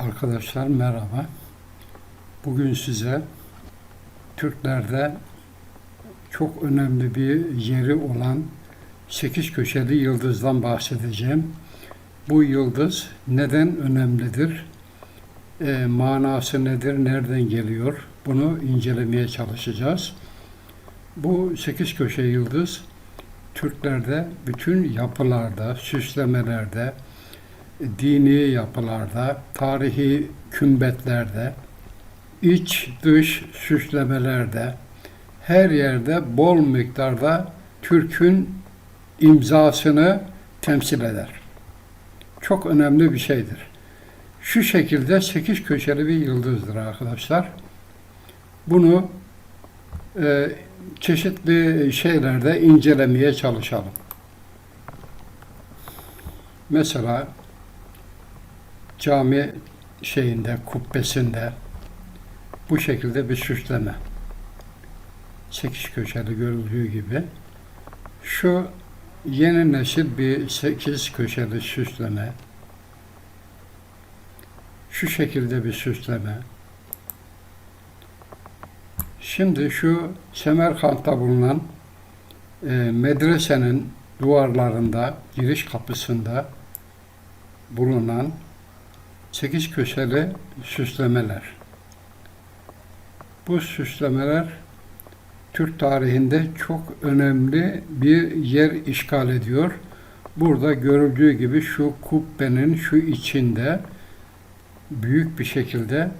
Arkadaşlar merhaba. Bugün size Türklerde çok önemli bir yeri olan sekiz köşeli yıldızdan bahsedeceğim. Bu yıldız neden önemlidir? E, manası nedir? Nereden geliyor? Bunu incelemeye çalışacağız. Bu sekiz köşe yıldız Türklerde bütün yapılarda, süslemelerde, dini yapılarda, tarihi kümbetlerde, iç dış süslemelerde, her yerde bol miktarda Türk'ün imzasını temsil eder. Çok önemli bir şeydir. Şu şekilde sekiz köşeli bir yıldızdır arkadaşlar. Bunu e, çeşitli şeylerde incelemeye çalışalım. Mesela cami şeyinde, kubbesinde bu şekilde bir süsleme. Sekiz köşeli görüldüğü gibi. Şu yeni nesil bir sekiz köşeli süsleme. Şu şekilde bir süsleme. Şimdi şu Semerkant'ta bulunan e, medresenin duvarlarında, giriş kapısında bulunan sekiz köşeli süslemeler. Bu süslemeler Türk tarihinde çok önemli bir yer işgal ediyor. Burada görüldüğü gibi şu kubbenin şu içinde büyük bir şekilde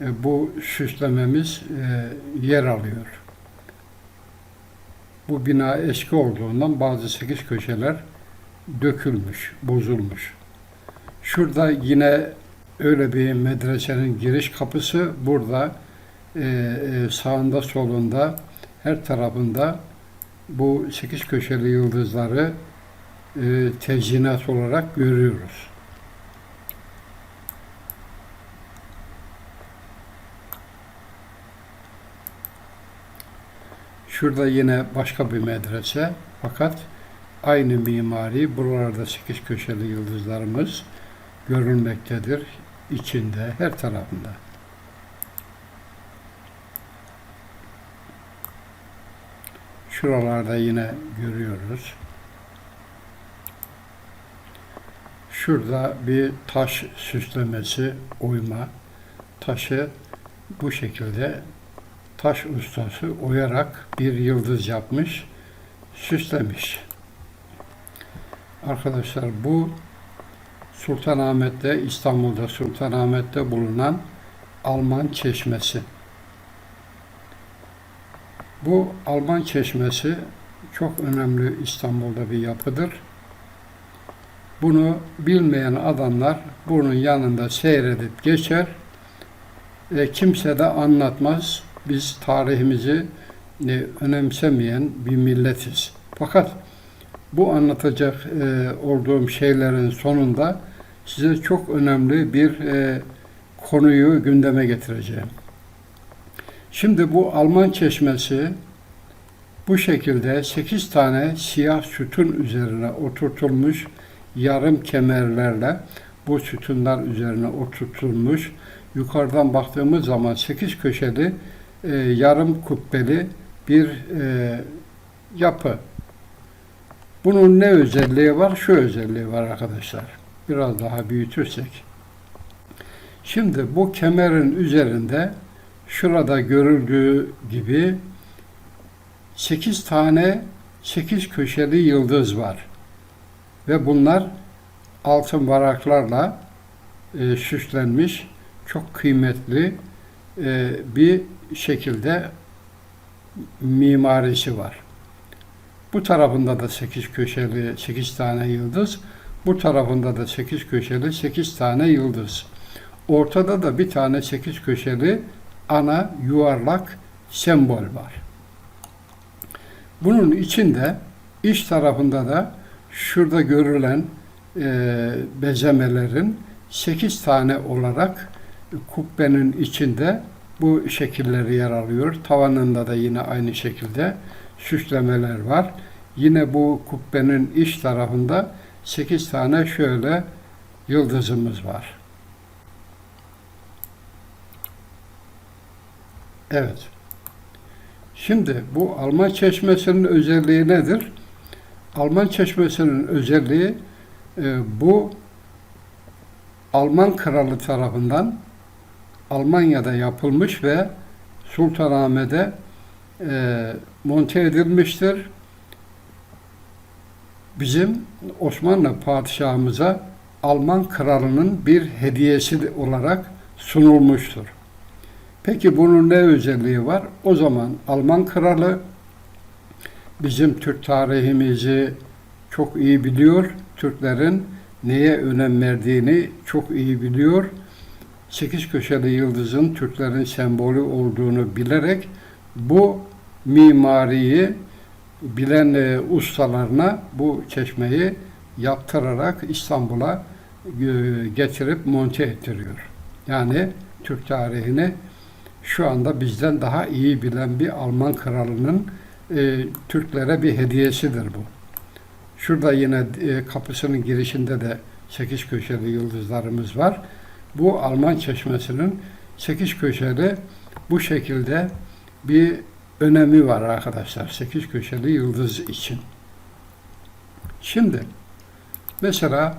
e, bu süslememiz e, yer alıyor. Bu bina eski olduğundan bazı sekiz köşeler dökülmüş, bozulmuş. Şurada yine öyle bir medresenin giriş kapısı. Burada e, e, sağında solunda her tarafında bu sekiz köşeli yıldızları e, tezyinat olarak görüyoruz. Şurada yine başka bir medrese fakat aynı mimari buralarda sekiz köşeli yıldızlarımız görülmektedir. içinde her tarafında. Şuralarda yine görüyoruz. Şurada bir taş süslemesi, oyma. Taşı bu şekilde taş ustası oyarak bir yıldız yapmış, süslemiş. Arkadaşlar bu Sultanahmet'te, İstanbul'da Sultanahmet'te bulunan Alman Çeşmesi. Bu Alman Çeşmesi çok önemli İstanbul'da bir yapıdır. Bunu bilmeyen adamlar bunun yanında seyredip geçer. E, kimse de anlatmaz. Biz tarihimizi e, önemsemeyen bir milletiz. Fakat bu anlatacak e, olduğum şeylerin sonunda size çok önemli bir e, konuyu gündeme getireceğim. Şimdi bu Alman çeşmesi bu şekilde 8 tane siyah sütun üzerine oturtulmuş yarım kemerlerle bu sütunlar üzerine oturtulmuş. Yukarıdan baktığımız zaman 8 köşeli e, yarım kubbeli bir e, yapı. Bunun ne özelliği var? Şu özelliği var arkadaşlar. Biraz daha büyütürsek. Şimdi bu kemerin üzerinde şurada görüldüğü gibi 8 tane 8 köşeli yıldız var. Ve bunlar altın varaklarla e, süslenmiş çok kıymetli e, bir şekilde mimarisi var. Bu tarafında da 8 köşeli 8 tane yıldız, bu tarafında da 8 köşeli 8 tane yıldız. Ortada da bir tane 8 köşeli ana yuvarlak sembol var. Bunun içinde iç tarafında da şurada görülen e, bezemelerin 8 tane olarak kubbenin içinde bu şekilleri yer alıyor. Tavanında da yine aynı şekilde süslemeler var. Yine bu kubbenin iç tarafında 8 tane şöyle yıldızımız var. Evet. Şimdi bu Alman çeşmesinin özelliği nedir? Alman çeşmesinin özelliği e, bu Alman kralı tarafından Almanya'da yapılmış ve Sultanahmet'e e, monte edilmiştir. Bizim Osmanlı padişahımıza Alman kralının bir hediyesi olarak sunulmuştur. Peki bunun ne özelliği var? O zaman Alman kralı bizim Türk tarihimizi çok iyi biliyor. Türklerin neye önem verdiğini çok iyi biliyor. Sekiz köşeli yıldızın Türklerin sembolü olduğunu bilerek bu mimariyi bilen e, ustalarına bu çeşmeyi yaptırarak İstanbul'a e, getirip monte ettiriyor. Yani Türk tarihini şu anda bizden daha iyi bilen bir Alman kralının e, Türklere bir hediyesidir bu. Şurada yine e, kapısının girişinde de sekiz köşeli yıldızlarımız var. Bu Alman çeşmesinin sekiz köşeli bu şekilde bir önemi var arkadaşlar. Sekiz köşeli yıldız için. Şimdi mesela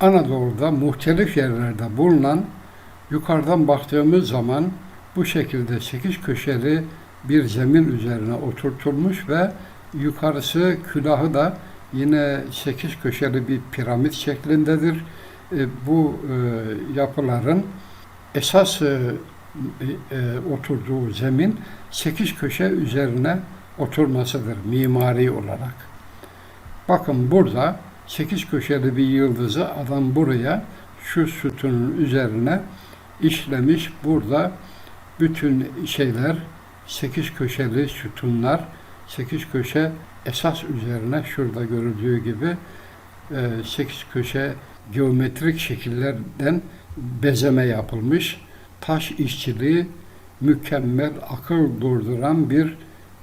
Anadolu'da muhtelif yerlerde bulunan yukarıdan baktığımız zaman bu şekilde sekiz köşeli bir zemin üzerine oturtulmuş ve yukarısı külahı da yine sekiz köşeli bir piramit şeklindedir. E, bu e, yapıların esas e, e, oturduğu zemin sekiz köşe üzerine oturmasıdır mimari olarak. Bakın burada sekiz köşeli bir yıldızı adam buraya şu sütunun üzerine işlemiş. Burada bütün şeyler sekiz köşeli sütunlar, sekiz köşe esas üzerine şurada görüldüğü gibi e, sekiz köşe geometrik şekillerden bezeme yapılmış. Taş işçiliği mükemmel, akıl durduran bir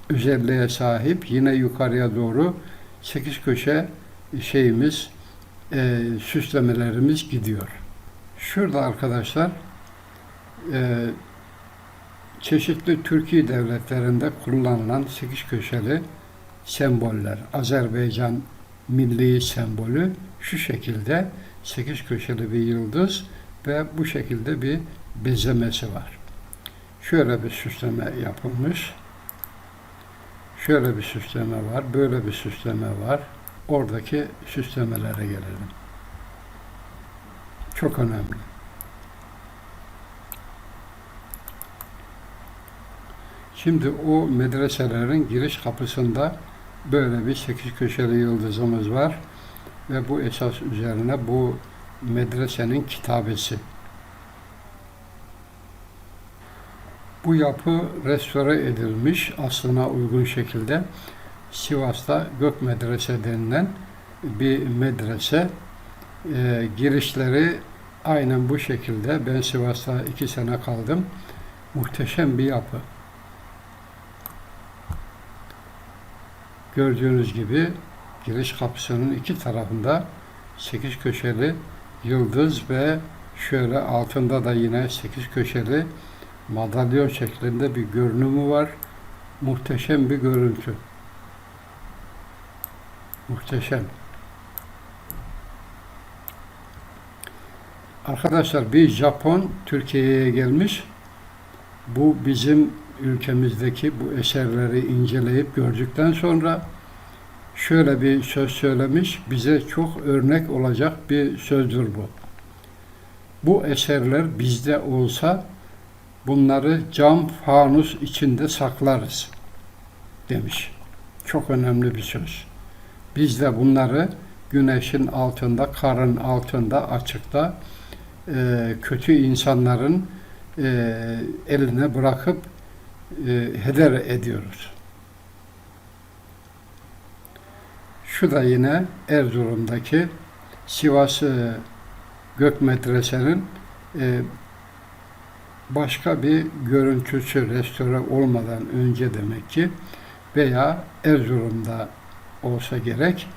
özelliğe sahip. Yine yukarıya doğru sekiz köşe şeyimiz, e, süslemelerimiz gidiyor. Şurada arkadaşlar e, çeşitli Türkiye devletlerinde kullanılan sekiz köşeli semboller. Azerbaycan milli sembolü şu şekilde sekiz köşeli bir yıldız ve bu şekilde bir bezemesi var. Şöyle bir süsleme yapılmış. Şöyle bir süsleme var, böyle bir süsleme var. Oradaki süslemelere gelelim. Çok önemli. Şimdi o medreselerin giriş kapısında böyle bir sekiz köşeli yıldızımız var ve bu esas üzerine bu medresenin kitabesi. Bu yapı restore edilmiş aslına uygun şekilde. Sivas'ta Gök Medrese denilen bir medrese. E, girişleri aynen bu şekilde. Ben Sivas'ta iki sene kaldım. Muhteşem bir yapı. Gördüğünüz gibi giriş kapısının iki tarafında sekiz köşeli yıldız ve şöyle altında da yine sekiz köşeli madalyon şeklinde bir görünümü var. Muhteşem bir görüntü. Muhteşem. Arkadaşlar bir Japon Türkiye'ye gelmiş. Bu bizim ülkemizdeki bu eserleri inceleyip gördükten sonra şöyle bir söz söylemiş. Bize çok örnek olacak bir sözdür bu. Bu eserler bizde olsa bunları cam fanus içinde saklarız demiş. Çok önemli bir söz. Biz de bunları güneşin altında, karın altında, açıkta e, kötü insanların e, eline bırakıp e, heder ediyoruz. Şu da yine Erzurum'daki Sivas e, Gök Medrese'nin e, başka bir görüntüsü restore olmadan önce demek ki veya Erzurum'da olsa gerek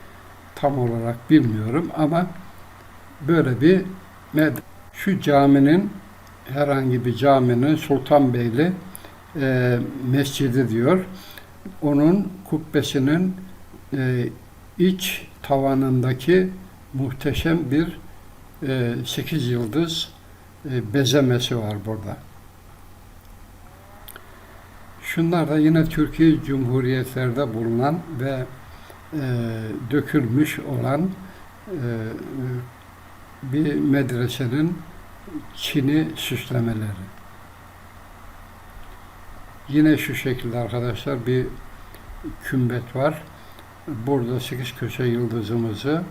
tam olarak bilmiyorum ama böyle bir med şu caminin herhangi bir caminin Sultanbeyli e, mescidi diyor. Onun kubbesinin e, iç tavanındaki muhteşem bir e, 8 yıldız bezemesi var burada. Şunlar da yine Türkiye Cumhuriyetlerde bulunan ve e, dökülmüş olan e, bir medresenin çini süslemeleri. Yine şu şekilde arkadaşlar bir kümbet var. Burada sekiz köşe yıldızımızı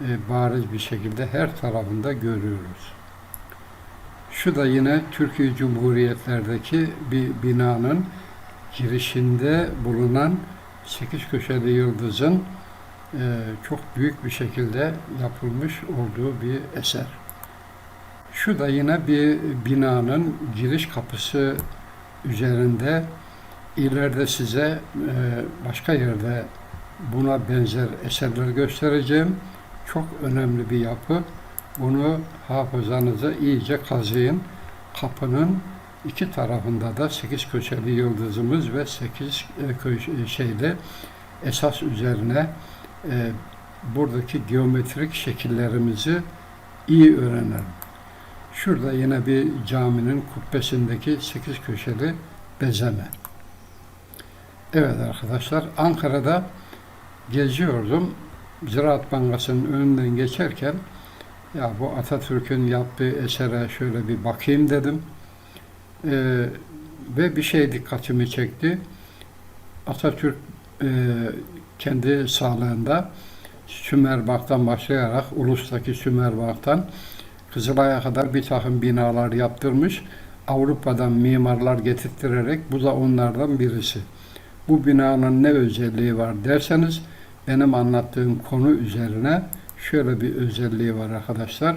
e, bariz bir şekilde her tarafında görüyoruz. Şu da yine Türkiye Cumhuriyetlerdeki bir binanın girişinde bulunan sekiz köşeli yıldızın e, çok büyük bir şekilde yapılmış olduğu bir eser. Şu da yine bir binanın giriş kapısı üzerinde ileride size e, başka yerde buna benzer eserler göstereceğim. Çok önemli bir yapı. Bunu hafızanıza iyice kazıyın. Kapının iki tarafında da sekiz köşeli yıldızımız ve sekiz e, köşe, şeyde esas üzerine e, buradaki geometrik şekillerimizi iyi öğrenelim. Şurada yine bir caminin kubbesindeki sekiz köşeli bezeme. Evet arkadaşlar Ankara'da geziyordum. Ziraat Bankası'nın önünden geçerken ya bu Atatürk'ün yaptığı esere şöyle bir bakayım dedim. Ee, ve bir şey dikkatimi çekti. Atatürk e, kendi sağlığında Sümerbank'tan başlayarak ulustaki Sümerbank'tan Kızılay'a kadar bir takım binalar yaptırmış. Avrupa'dan mimarlar getirterek bu da onlardan birisi. Bu binanın ne özelliği var derseniz benim anlattığım konu üzerine şöyle bir özelliği var arkadaşlar.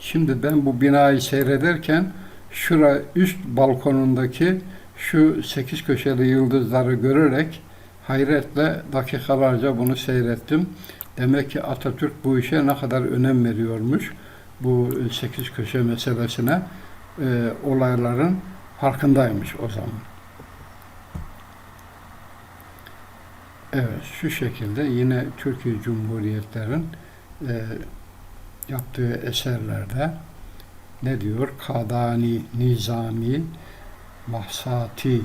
Şimdi ben bu binayı seyrederken şura üst balkonundaki şu sekiz köşeli yıldızları görerek hayretle dakikalarca bunu seyrettim. Demek ki Atatürk bu işe ne kadar önem veriyormuş. Bu sekiz köşe meselesine e, olayların farkındaymış o zaman. Evet, şu şekilde yine Türkiye Cumhuriyetlerin e, yaptığı eserlerde ne diyor? Kadani, Nizami, Mahsati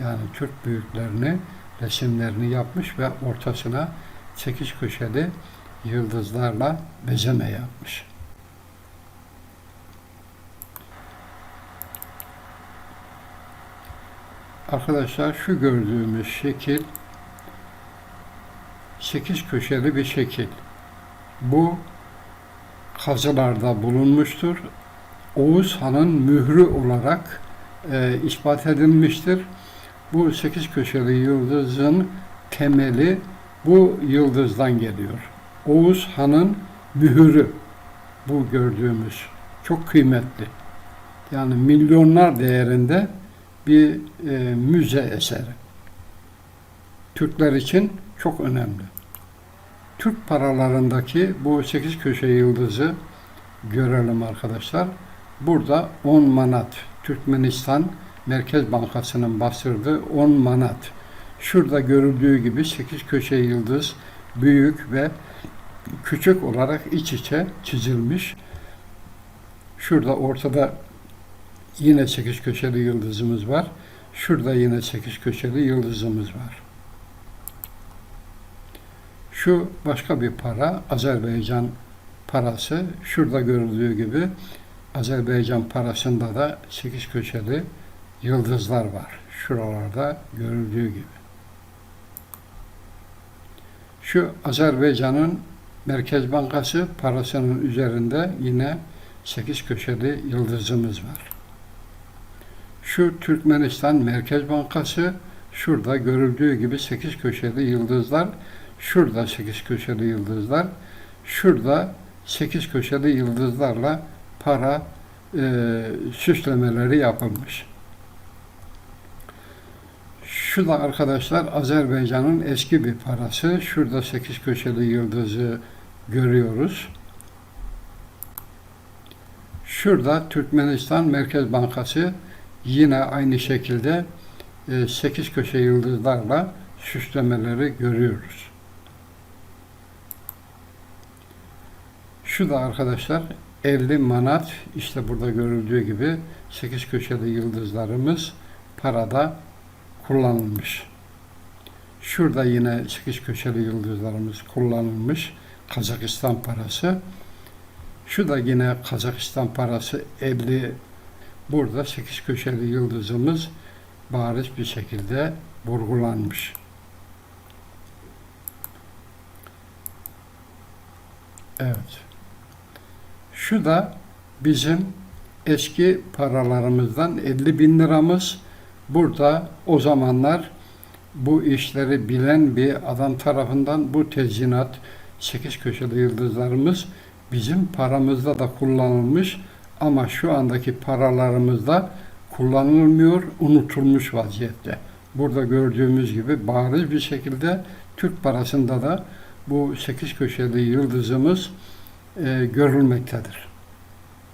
yani Türk büyüklerini resimlerini yapmış ve ortasına sekiz köşeli yıldızlarla bezeme yapmış. Arkadaşlar şu gördüğümüz şekil sekiz köşeli bir şekil. Bu kazılarda bulunmuştur. Oğuz Han'ın mührü olarak e, ispat edilmiştir. Bu sekiz köşeli yıldızın temeli bu yıldızdan geliyor. Oğuz Han'ın mühürü bu gördüğümüz çok kıymetli. Yani milyonlar değerinde bir e, müze eseri. Türkler için çok önemli. Türk paralarındaki bu sekiz köşe yıldızı görelim arkadaşlar. Burada 10 manat Türkmenistan Merkez Bankası'nın bastırdığı 10 manat. Şurada görüldüğü gibi 8 köşe yıldız büyük ve küçük olarak iç içe çizilmiş. Şurada ortada yine 8 köşeli yıldızımız var. Şurada yine 8 köşeli yıldızımız var. Şu başka bir para, Azerbaycan parası. Şurada görüldüğü gibi Azerbaycan parasında da 8 köşeli yıldızlar var. Şuralarda görüldüğü gibi. Şu Azerbaycan'ın Merkez Bankası parasının üzerinde yine 8 köşeli yıldızımız var. Şu Türkmenistan Merkez Bankası şurada görüldüğü gibi 8 köşeli yıldızlar, şurada 8 köşeli yıldızlar, şurada 8 köşeli yıldızlarla para e, süslemeleri yapılmış. Şu da arkadaşlar Azerbaycan'ın eski bir parası. Şurada 8 köşeli yıldızı görüyoruz. Şurada Türkmenistan Merkez Bankası yine aynı şekilde 8 köşe yıldızlarla süslemeleri görüyoruz. Şu da arkadaşlar 50 manat işte burada görüldüğü gibi 8 köşeli yıldızlarımız parada kullanılmış. Şurada yine 8 köşeli yıldızlarımız kullanılmış. Kazakistan parası. Şu da yine Kazakistan parası 50. Burada 8 köşeli yıldızımız bariz bir şekilde vurgulanmış. Evet. Şu da bizim eski paralarımızdan 50 bin liramız. Burada o zamanlar bu işleri bilen bir adam tarafından bu tezyinat 8 köşeli yıldızlarımız bizim paramızda da kullanılmış ama şu andaki paralarımızda kullanılmıyor, unutulmuş vaziyette. Burada gördüğümüz gibi bariz bir şekilde Türk parasında da bu 8 köşeli yıldızımız e, görülmektedir.